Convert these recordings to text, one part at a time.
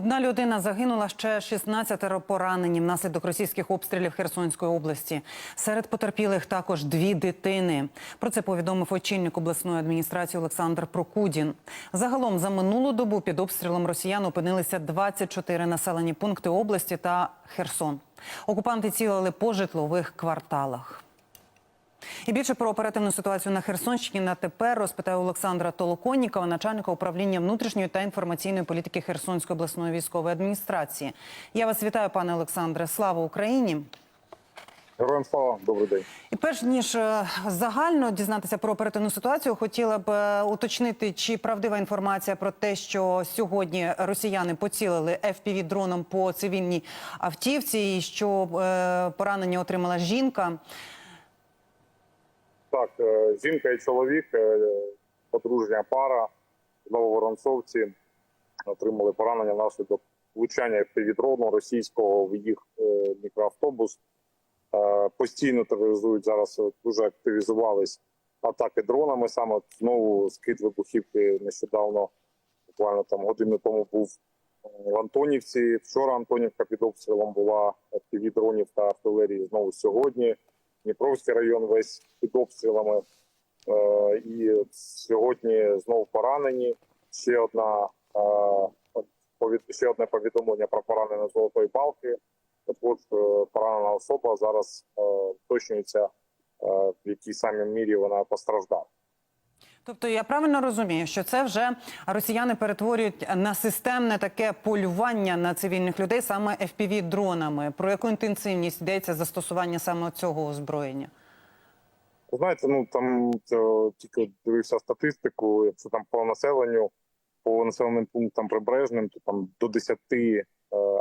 Одна людина загинула ще 16 поранені внаслідок російських обстрілів Херсонської області. Серед потерпілих також дві дитини. Про це повідомив очільник обласної адміністрації Олександр Прокудін. Загалом за минулу добу під обстрілом росіян опинилися 24 населені пункти області та Херсон. Окупанти цілили по житлових кварталах. І більше про оперативну ситуацію на Херсонщині на тепер розпитає Олександра Толоконнікова, начальника управління внутрішньої та інформаційної політики Херсонської обласної військової адміністрації. Я вас вітаю, пане Олександре. Слава Україні! Героям слава, добрий день. І перш ніж е, загально дізнатися про оперативну ситуацію, хотіла б е, уточнити, чи правдива інформація про те, що сьогодні росіяни поцілили fpv дроном по цивільній автівці, і що е, поранення отримала жінка. Так, е, жінка і чоловік, е, подружня пара, нововоронцовці отримали поранення внаслідок влучання півдрону російського в їх е, мікроавтобус. Постійно тероризують зараз, дуже активізувались атаки дронами. Саме знову скид вибухівки нещодавно, буквально там годину тому був в Антонівці. Вчора Антонівка під обстрілом була пів дронів та артилерії. Знову сьогодні. Дніпровський район весь під обстрілами. Е, і сьогодні знову поранені. Ще одна е, ще одне повідомлення про поранення золотої балки. От е, поранена особа зараз уточнюється, в якій самій мірі вона постраждала. Тобто я правильно розумію, що це вже росіяни перетворюють на системне таке полювання на цивільних людей саме fpv дронами. Про яку інтенсивність йдеться застосування саме цього озброєння? Знаєте, ну там тільки дивився статистику. Якщо там по населенню, по населеним пунктам прибережним, то там до 10 е,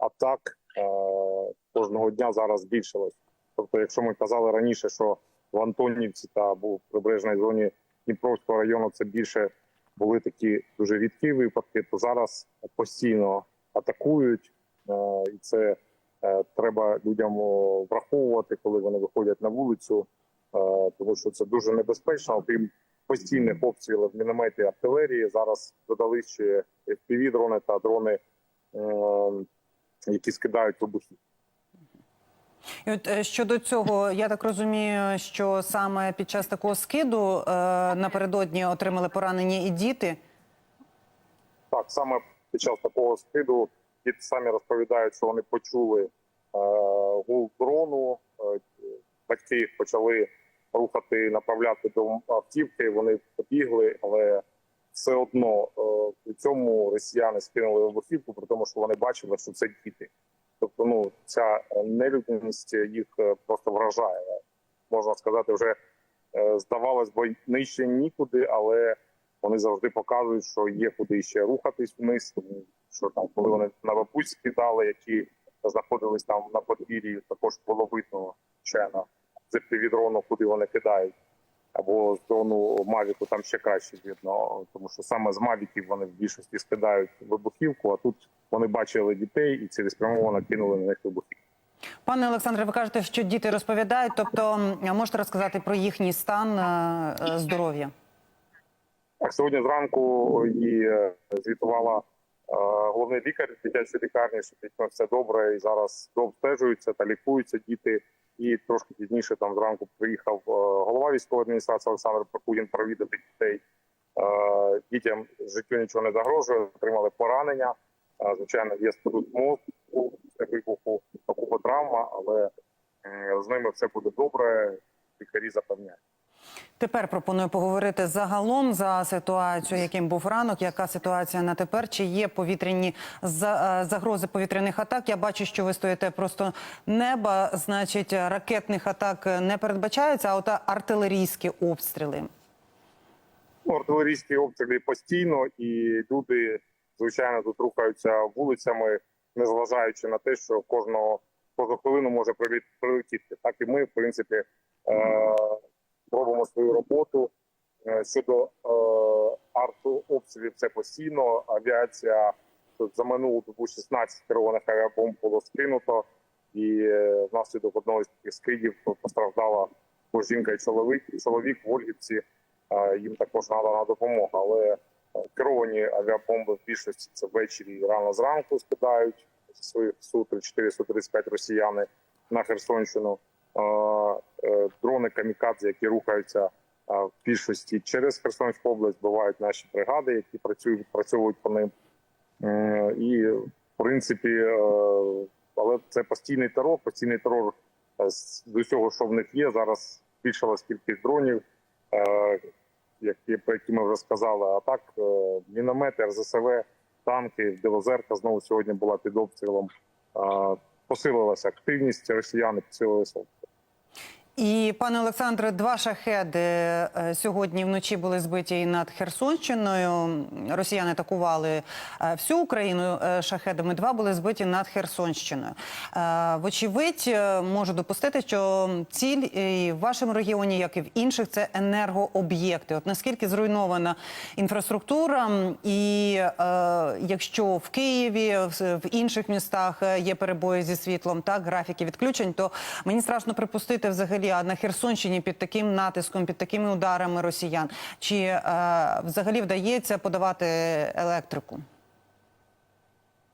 атак е, кожного дня зараз збільшилось. Тобто, якщо ми казали раніше, що в Антонівці та або в прибережній зоні Дніпровського району це більше були такі дуже рідкі випадки, то зараз постійно атакують, е, і це е, треба людям враховувати, коли вони виходять на вулицю. Е, тому що це дуже небезпечно. Окрім постійних обстрілів міномети артилерії. Зараз додали ще fpv дрони та дрони, е, які скидають вибухи. І от е, щодо цього, я так розумію, що саме під час такого скиду е, напередодні отримали поранення і діти. Так саме під час такого скиду діти самі розповідають, що вони почули е, гул дрону. Е, батьки їх почали рухати, направляти до автівки. Вони побігли, але все одно е, при цьому росіяни скинули вибухівку, при тому, що вони бачили, що це діти. Ну ця е, нелюдність їх е, просто вражає. Можна сказати, вже е, здавалось би нижче нікуди, але вони завжди показують, що є куди ще рухатись вниз. Що там, коли вони на бабусь скидали, які знаходились там на подвір'ї, також було видно, звичайно, з півдрону, куди вони кидають. Або з дрону Мавіку там ще краще видно, тому що саме з Мавіків вони в більшості скидають вибухівку, а тут вони бачили дітей і цілеспрямовано кинули на них вибухівку. Пане Олександре, ви кажете, що діти розповідають. Тобто, можете розказати про їхній стан е, е, здоров'я? Так, сьогодні зранку і е, звітувала головний лікар дитячої лікарні, що дітьми все добре, і зараз дообстежуються та лікуються діти. І трошки пізніше там зранку приїхав е, голова військової адміністрації Олександр Прокудін провідати дітей. Е, Дітям життю нічого не загрожує, отримали поранення. Е, Звичайно, є спрут мозку, вибуху, вибуху, окупотравма, але з ними все буде добре. Лікарі запевняють. Тепер пропоную поговорити загалом за ситуацію, яким був ранок, яка ситуація на тепер, чи є повітряні е, загрози повітряних атак. Я бачу, що ви стоїте просто неба, значить, ракетних атак не передбачається, а от артилерійські обстріли. Ну, артилерійські обстріли постійно, і люди, звичайно, тут рухаються вулицями, незважаючи на те, що кожного кожну хвилину може прилетіти. Так і ми, в принципі, е, робимо свою роботу. Е, Щодо е, артобстрілів, це постійно. Авіація за минулу добу 16 керованих авіабомб було скинуто, і е, внаслідок одного з таких скидів постраждала жінка і чоловік. Чоловік в Ольгівці. Їм також надана допомога. Але Керовані авіабомби в більшості це ввечері і рано зранку скидають своїх Су-34, Су-35 росіяни на Херсонщину. Е, Дрони камікадзе, які рухаються е, в більшості через Херсонську область, бувають наші бригади, які працюють, відпрацьовують по ним. Е, І в принципі, але це постійний терор, постійний терор з усього, що в них є. Зараз збільшилась кількість дронів, які, про які ми вже сказали. А так, міномети, РЗСВ, танки, Білозерка знову сьогодні була під обстрілом. Посилилася активність росіяни, посилилися І пане Олександре, два шахеди е, сьогодні вночі були збиті над Херсонщиною. Росіяни атакували е, всю Україну е, шахедами. Два були збиті над Херсонщиною. Вочевидь, можу допустити, що ціль і в вашому регіоні, як і в інших, це енергооб'єкти. От наскільки зруйнована інфраструктура, і якщо в Києві, в інших містах є перебої зі світлом, так графіки відключень, то мені страшно припустити взагалі, а на Херсонщині під таким натиском, під такими ударами росіян, чи е, взагалі вдається подавати електрику?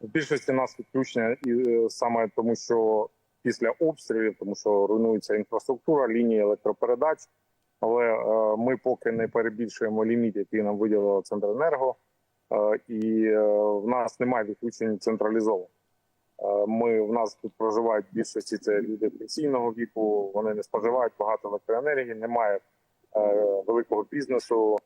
В більшості нас відключення і е, саме тому, що після обстрілів, тому що руйнується інфраструктура, лінії електропередач. Але е, ми поки не перебільшуємо ліміт, який нам виділило Центренерго, е, і е, в нас немає відключень централізовано. Е, Ми в нас тут проживають більшості це люди пенсійного віку. Вони не споживають багато електроенергії, немає е, великого бізнесу,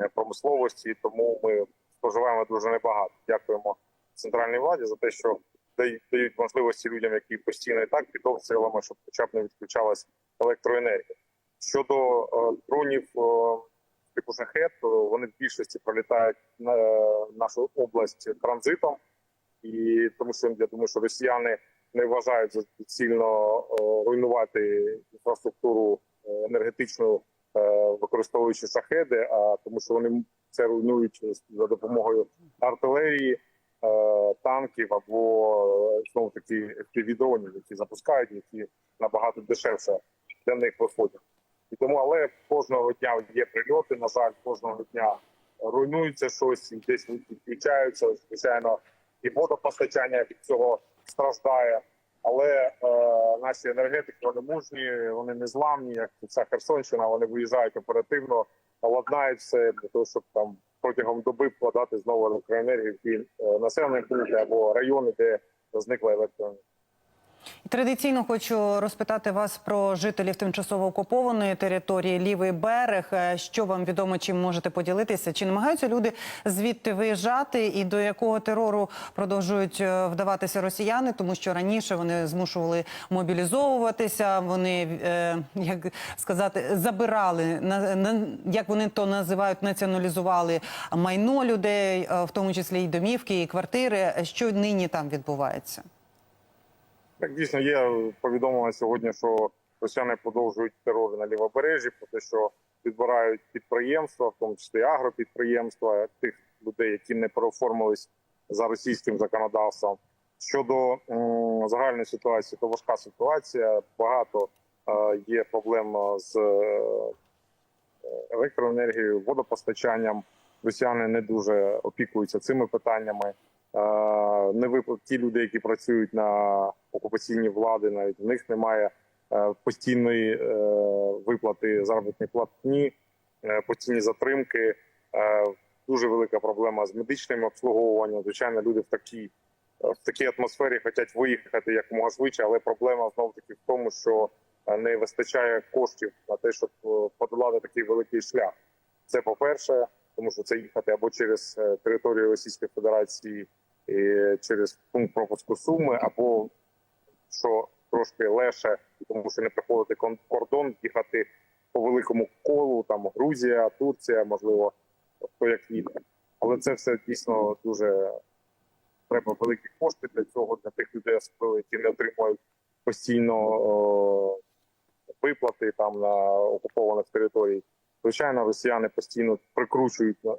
е, промисловості, тому ми споживаємо дуже небагато. Дякуємо центральній владі за те, що дають, можливості людям, які постійно і так під обстрілами, щоб хоча б не відключалась електроенергія. Щодо дронів типу шахет, вони в більшості пролітають на нашу область транзитом, і тому що я думаю, що росіяни не вважають за доцільно е, руйнувати інфраструктуру е, енергетичну, е, використовуючи шахеди, а тому, що вони це руйнують за допомогою артилерії, танків або знову таки дронів, які запускають, які набагато дешевше для них виходять. І тому, але кожного дня є прильоти. На жаль, кожного дня руйнується щось, десь відключаються. Звичайно, і водопостачання від цього страждає. Але е, наші енергетики вони мужні, вони не зламні, як ця Херсонщина. Вони виїжджають оперативно, ладнають все для того, щоб там протягом доби подати знову електроенергію в ті е, населені пункти або райони, де зникла електроенергія. І Традиційно хочу розпитати вас про жителів тимчасово окупованої території Лівий берег. Е, Що вам відомо, чим можете поділитися? Чи намагаються люди звідти виїжджати, і до якого терору продовжують е, вдаватися росіяни? Тому що раніше вони змушували мобілізовуватися. Вони е, як сказати, забирали як вони то називають, націоналізували майно людей, в тому числі і домівки, і квартири. Що нині там відбувається? Так дійсно є повідомлення сьогодні, що росіяни продовжують терор на лівобережжі, про те, що відбирають підприємства, в тому числі агропідприємства, тих людей, які не переоформились за російським законодавством. Щодо загальної ситуації, то важка ситуація. Багато е, є проблем з е, електроенергією, водопостачанням. Росіяни не дуже опікуються цими питаннями. Не вип... ті люди, які працюють на окупаційній влади, навіть в них немає е, постійної е, виплати заробітної платні, е, постійні затримки. Дуже велика проблема з медичним обслуговуванням. Звичайно, люди в такій в такій атмосфері хочуть виїхати якомога швидше, але проблема знову таки в тому, що не вистачає коштів на те, щоб подолати такий великий шлях. Це по-перше, тому що це їхати або через територію Російської Федерації через пункт пропуску Суми, або що трошки легше, тому що не приходити кордон, їхати по великому колу, там Грузія, Турція, можливо, хто як їде. Але це все дійсно дуже треба великі кошти для цього, для тих людей, які не отримують постійно о, виплати там на окупованих територіях. Звичайно, росіяни постійно прикручують, е,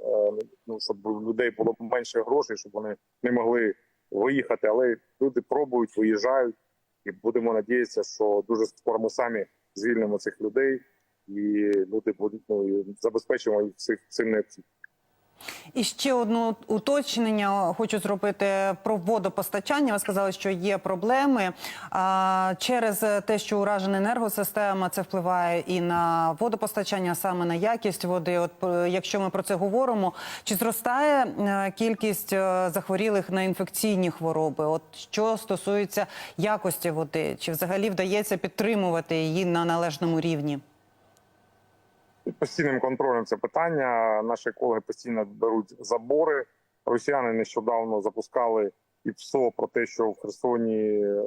ну щоб у людей було менше грошей, щоб вони не могли виїхати. Але люди пробують, виїжджають, і будемо надіятися, що дуже скоро ми самі звільнимо цих людей, і люди будуть ну і забезпечимо їх цим необхідним. І ще одне уточнення хочу зробити про водопостачання. Ви сказали, що є проблеми а, через те, що уражена енергосистема, це впливає і на водопостачання, саме на якість води. От е, якщо ми про це говоримо, чи зростає е, кількість е, захворілих на інфекційні хвороби? От що стосується якості води, чи взагалі вдається підтримувати її на належному рівні? Під постійним контролем це питання. Наші колеги постійно беруть забори. Росіяни нещодавно запускали і ПСО про те, що в Херсоні е,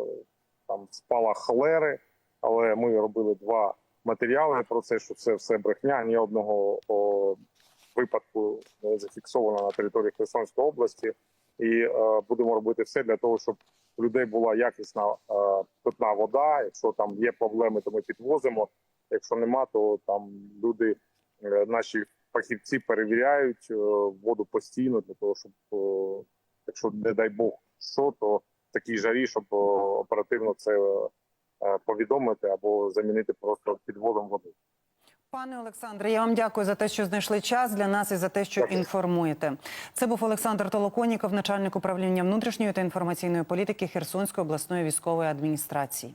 там спала холери, але ми робили два матеріали про це, що це все брехня. Ні одного о, випадку не зафіксовано на території Херсонської області. І е, будемо робити все для того, щоб у людей була якісна е, питна вода. Якщо там є проблеми, то ми підвозимо. Якщо нема, то там люди, е, наші фахівці перевіряють е, воду постійно для того, щоб е, якщо не дай Бог що, то в такій жарі, щоб оперативно це повідомити або замінити просто підводом води. Пане Олександре, я вам дякую за те, що знайшли час для нас і за те, що Дякую. інформуєте. Це був Олександр Толоконіков, начальник управління внутрішньої та інформаційної політики Херсонської обласної військової адміністрації.